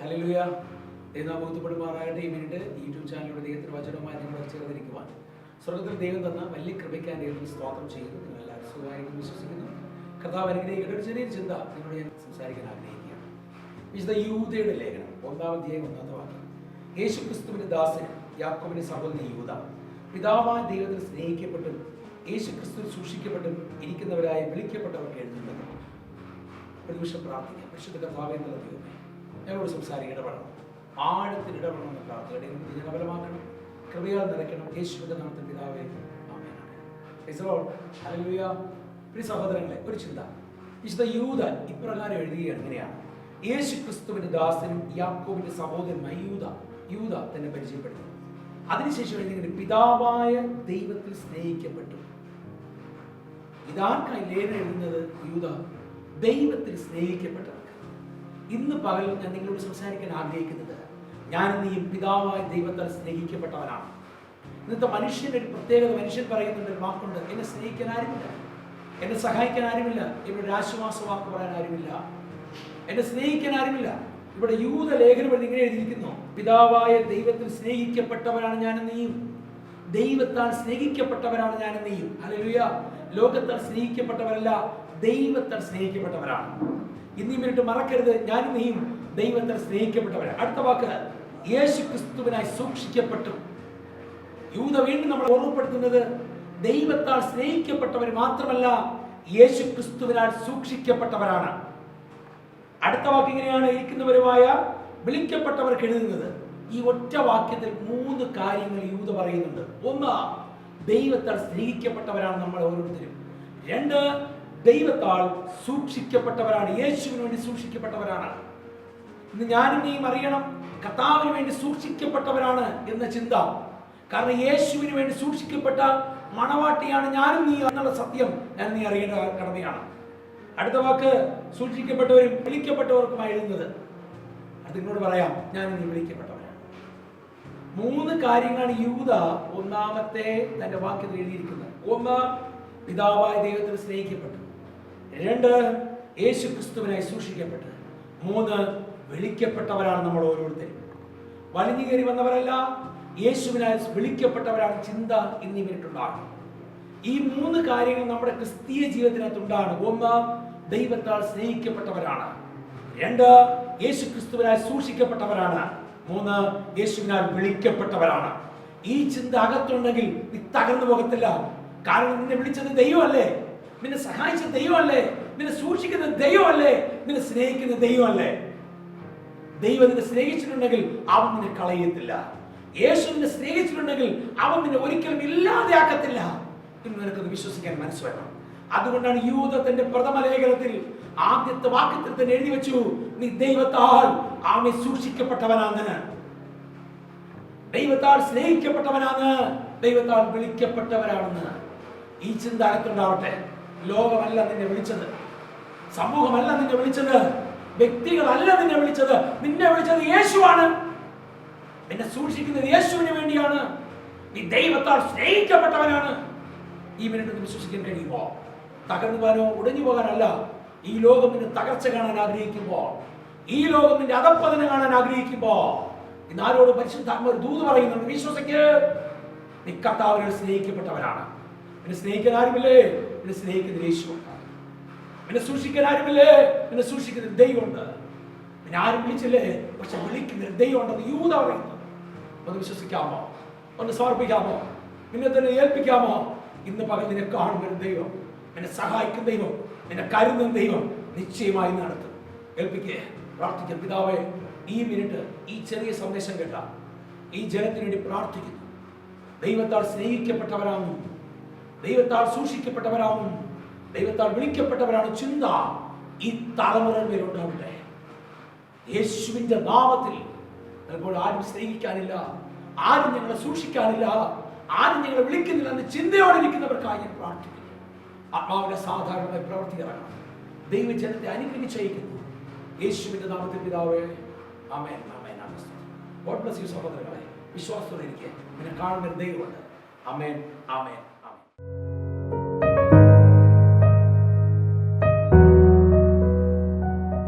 Hallelujah. ദൈവം ബോധ്യപ്പെടുമാറാകട്ടെ ഈ minute. YouTube ചാനലിലൂടെ ദൈവത്തിന് വചനവുമായി നിങ്ങൾ ചേർന്നിരിക്കുവാൻ. സ്വർഗത്തിൽ ദൈവം തന്ന വലിയ കൃപയ്ക്കാൻ ദൈവത്തിന് സ്തോത്രം ചെയ്യുന്നു. നിങ്ങൾ എല്ലാവരും സുഖമായിരിക്കും വിശ്വസിക്കുന്നു. കർത്താവ് അനുഗ്രഹിക്കുന്ന ഒരു ചെറിയ ചിന്ത നിങ്ങളോട് ഞാൻ സംസാരിക്കാൻ ആഗ്രഹിക്കുകയാണ്. വിശുദ്ധ യൂതയുടെ ലേഖനം ഒന്നാം ഒന്നാമത്തെ വാക്യം. യേശു ക്രിസ്തുവിന്റെ ദാസൻ യാക്കോബിന്റെ സഹോദരി യൂത. പിതാവായ ദൈവത്തിൽ സ്നേഹിക്കപ്പെട്ടും യേശു ക്രിസ്തു സൂക്ഷിക്കപ്പെട്ടും ഇരിക്കുന്നവരായി വിളിക്കപ്പെട്ടവർക്ക് എഴുതുന്നത്. ഒരു നിമിഷം പ്രാർത്ഥിക്കാം. വിശുദ്ധ കർത്താവേ എന്നുള്ള ദൈവമേ. ഞങ്ങളോട് സംസാരിക്കുക ഇടപെടണം. ആഴത്തിൽ ഇടപെടണം എന്ന് പ്രാർത്ഥനയുടെ ജനബലമാക്കണം കൃപയാൽ നിറയ്ക്കണം. യേശുവിന്റെ നാമത്തിൽ പിതാവേ സഹോദരങ്ങളെ ഒരു ചിന്ത. വിശുദ്ധ യൂത ഇപ്രകാരം എഴുതുകയാണ് ഇങ്ങനെയാണ്. യേശു ക്രിസ്തുവിന്റെ ദാസനും യാക്കോബിന്റെ സഹോദരനുമായി യൂത യൂത തന്നെ പരിചയപ്പെടുന്നു. അതിനുശേഷം എഴുതിങ്ങനെ പിതാവായ ദൈവത്തിൽ സ്നേഹിക്കപ്പെട്ടു. ഇതാർക്കായി ലേന എഴുതുന്നത്? യൂത ദൈവത്തിൽ സ്നേഹിക്കപ്പെട്ടവർക്ക്. ഇന്ന് പകൽ ഞാൻ നിങ്ങളോട് സംസാരിക്കാൻ ആഗ്രഹിക്കുന്നത് ഞാൻ ഈ പിതാവായ ദൈവത്താൽ സ്നേഹിക്കപ്പെട്ടവനാണ്. ഇന്നത്തെ മനുഷ്യന്റെ ഒരു പ്രത്യേകത മനുഷ്യൻ പറയുന്നുണ്ട് ഒരു വാക്കുണ്ട് എന്നെ സ്നേഹിക്കാൻ ആരുമില്ല. എന്നെ സഹായിക്കാൻ ആരുമില്ല. ഇവിടെ ഒരു ആശ്വാസ വാക്ക് പറയാൻ ആരുമില്ല. എന്നെ സ്നേഹിക്കാൻ ആരുമില്ല. ഇവിടെ യൂത ലേഖനം ഇങ്ങനെ എഴുതിയിരിക്കുന്നു പിതാവായ ദൈവത്തിൽ സ്നേഹിക്കപ്പെട്ടവരാണ് ഞാൻ നീയും. ദൈവത്താൽ സ്നേഹിക്കപ്പെട്ടവരാണ് ഞാൻ നീയും. അല്ലെ ലോകത്താൽ സ്നേഹിക്കപ്പെട്ടവരല്ല ദൈവത്താൽ സ്നേഹിക്കപ്പെട്ടവരാണ്. ഇന്നീ മിനിറ്റ് മറക്കരുത് ഞാൻ നീയും ദൈവത്തെ സ്നേഹിക്കപ്പെട്ടവരാണ്. അടുത്ത വാക്ക് യേശു ക്രിസ്തുവിനായി സൂക്ഷിക്കപ്പെട്ടു. യൂത വീണ്ടും നമ്മൾ ഓർമ്മപ്പെടുത്തുന്നത് ദൈവത്താൽ സ്നേഹിക്കപ്പെട്ടവർ മാത്രമല്ല യേശു ക്രിസ്തുവിനാൽ സൂക്ഷിക്കപ്പെട്ടവരാണ്. അടുത്ത വാക്ക് ഇങ്ങനെയാണ് ഇരിക്കുന്നവരുമായ വിളിക്കപ്പെട്ടവർക്ക് എഴുതുന്നത്. ഈ ഒറ്റ വാക്യത്തിൽ മൂന്ന് കാര്യങ്ങൾ യൂത പറയുന്നുണ്ട്. ഒന്ന് ദൈവത്താൽ സ്നേഹിക്കപ്പെട്ടവരാണ് നമ്മൾ ഓരോരുത്തരും. രണ്ട് ദൈവത്താൽ സൂക്ഷിക്കപ്പെട്ടവരാണ്. യേശുവിന് വേണ്ടി സൂക്ഷിക്കപ്പെട്ടവരാണ്. ഇന്ന് ഞാനും അറിയണം കർത്താവിന് വേണ്ടി സൂക്ഷിക്കപ്പെട്ടവരാണ് എന്ന ചിന്ത. കാരണം യേശുവിന് വേണ്ടി സൂക്ഷിക്കപ്പെട്ട മണവാട്ടിയാണ് ഞാനും നീ എന്നുള്ള സത്യം ഞാൻ നീ അറിയേണ്ട കടമയാണ്. അടുത്ത വാക്ക് സൂക്ഷിക്കപ്പെട്ടവരും വിളിക്കപ്പെട്ടവർക്കുമായി എഴുതുന്നത് അത് നിങ്ങളോട് പറയാം ഞാൻ നീ വിളിക്കപ്പെട്ടവരാണ്. മൂന്ന് കാര്യങ്ങളാണ് യൂത ഒന്നാമത്തെ തന്റെ വാക്യത്തിൽ എഴുതിയിരിക്കുന്നത്. ഒന്ന് പിതാവായ ദൈവത്തിൽ സ്നേഹിക്കപ്പെട്ടു. രണ്ട് യേശു ക്രിസ്തുവിനായി സൂക്ഷിക്കപ്പെട്ടത് മൂന്ന് വിളിക്കപ്പെട്ടവരാണ് നമ്മൾ ഓരോരുത്തരും. വലിഞ്ഞു കയറി വന്നവരല്ല യേശുവിനാൽ വിളിക്കപ്പെട്ടവരാണ് ചിന്ത എന്നിവരിട്ടുണ്ടാകും ഈ മൂന്ന് കാര്യങ്ങൾ നമ്മുടെ ക്രിസ്തീയ ജീവിതത്തിനകത്തുണ്ടാണ്. ഒന്ന് ദൈവത്താൽ സ്നേഹിക്കപ്പെട്ടവരാണ്. രണ്ട് യേശു ക്രിസ്തുവിനാൽ സൂക്ഷിക്കപ്പെട്ടവരാണ്. മൂന്ന് യേശുവിനാൽ വിളിക്കപ്പെട്ടവരാണ്. ഈ ചിന്ത അകത്തുണ്ടെങ്കിൽ നീ തകർന്നു പോകത്തില്ല. കാരണം നിന്നെ വിളിച്ചത് ദൈവമല്ലേ? നിന്നെ സഹായിച്ച ദൈവമല്ലേ? നിന്നെ സൂക്ഷിക്കുന്ന ദൈവമല്ലേ? നിന്നെ സ്നേഹിക്കുന്ന ദൈവമല്ലേ? ദൈവം നിന്നെ സ്നേഹിച്ചിട്ടുണ്ടെങ്കിൽ അവൻ നിന്നെ കളയത്തില്ല. യേശു നിന്നെ സ്നേഹിച്ചിട്ടുണ്ടെങ്കിൽ അവൻ നിന്നെ ഒരിക്കലും ഇല്ലാതെയാക്കത്തില്ല. എന്ന് നിനക്കത് വിശ്വസിക്കാൻ മനസ്സ് വേണം. അതുകൊണ്ടാണ് യൂതത്തിന്റെ പ്രഥമ ലേഖനത്തിൽ ആദ്യത്തെ വാക്യത്തിൽ തന്നെ എഴുതി വെച്ചു നീ ദൈവത്താൽ അവനെ സൂക്ഷിക്കപ്പെട്ടവനാണ്. ദൈവത്താൽ സ്നേഹിക്കപ്പെട്ടവനാണ്. ദൈവത്താൽ വിളിക്കപ്പെട്ടവരാണെന്ന് ഈ ചിന്ത അകത്തുണ്ടാവട്ടെ ലോകമല്ല നിന്നെ വിളിച്ചത്. സമൂഹമല്ല നിന്നെ വിളിച്ചത്. വ്യക്തികളല്ല നിന്നെ വിളിച്ചത്. നിന്നെ വിളിച്ചത് യേശുവാണ്. നിന്നെ സൂക്ഷിക്കുന്നത് യേശുവിന് വേണ്ടിയാണ്. നീ ദൈവത്താൽ സ്നേഹിക്കപ്പെട്ടവനാണ്. ഈ മിനിറ്റ് വിശ്വസിക്കാൻ കഴിയുമോ? തകർന്നു പോകാനോ ഉടഞ്ഞു പോകാനല്ല. ഈ ലോകം നിന്റെ തകർച്ച കാണാൻ ആഗ്രഹിക്കുമ്പോൾ ഈ ലോകം നിന്റെ കാണാൻ ആഗ്രഹിക്കുമ്പോ ഇന്ന് ആരോട് പരിശുദ്ധാത്മ ദൂത് പറയുന്നുണ്ട്. വിശ്വസിക്ക്. നീ കർത്താവിനെ സ്നേഹിക്കപ്പെട്ടവരാണ് നിന്നെ സ്നേഹിക്കാൻ ആരുമില്ലേ? എന്നെ സ്നേഹിക്കുന്ന യേശുണ്ട് എന്നെ സൂക്ഷിക്കാൻ ആരുമില്ലേ? എന്നെ സൂക്ഷിക്കുന്ന ദൈവമുണ്ട് എന്നെ ആരും വിളിച്ചില്ലേ? പക്ഷെ വിളിക്കുന്ന ദൈവമുണ്ടെന്ന് യൂത പറയുന്നു ഒന്ന് വിശ്വസിക്കാമോ? ഒന്ന് സമർപ്പിക്കാമോ? നിന്നെ തന്നെ ഏൽപ്പിക്കാമോ? ഇന്ന് പകൽ നിന്നെ കാണുന്ന ദൈവം എന്നെ സഹായിക്കുന്ന ദൈവം എന്നെ കരുതുന്ന ദൈവം നിശ്ചയമായി നടത്തും ഏൽപ്പിക്കേ പ്രാർത്ഥിക്ക. പിതാവേ ഈ മിനിറ്റ് ഈ ചെറിയ സന്ദേശം കേട്ട ഈ ജനത്തിനു വേണ്ടി പ്രാർത്ഥിക്കുന്നു. ദൈവത്താൽ സ്നേഹിക്കപ്പെട്ടവരാകും ദൈവത്താൽ സൂക്ഷിക്കപ്പെട്ടവരാണ് ദൈവത്താൽ വിളിക്കപ്പെട്ടവരാണ് ചിന്ത ഈ തലമുറയിൽ ഉണ്ടാവട്ടെ യേശുവിന്റെ നാമത്തിൽ ആരും സ്നേഹിക്കാനില്ല ആരും ഞങ്ങളെ സൂക്ഷിക്കാനില്ല ആരും ഞങ്ങളെ വിളിക്കുന്നില്ല എന്ന് ചിന്തയോടെ ഇരിക്കുന്നവർക്കായി ഞാൻ പ്രാർത്ഥിക്കുന്നു. ആത്മാവിന്റെ സാധാരണമായി പ്രവർത്തിക്കണം ദൈവജനത്തെ അനുഗ്രഹിച്ചയക്കുന്നു. യേശുവിന്റെ നാമത്തിൽ പിതാവേ ആമേൻ ആമേൻ സഹോദരങ്ങളെ. വിശ്വാസത്തോടെ ഇരിക്കുക പിന്നെ കാണുന്ന ദൈവമുണ്ട്. ആമേൻ ആമേൻ.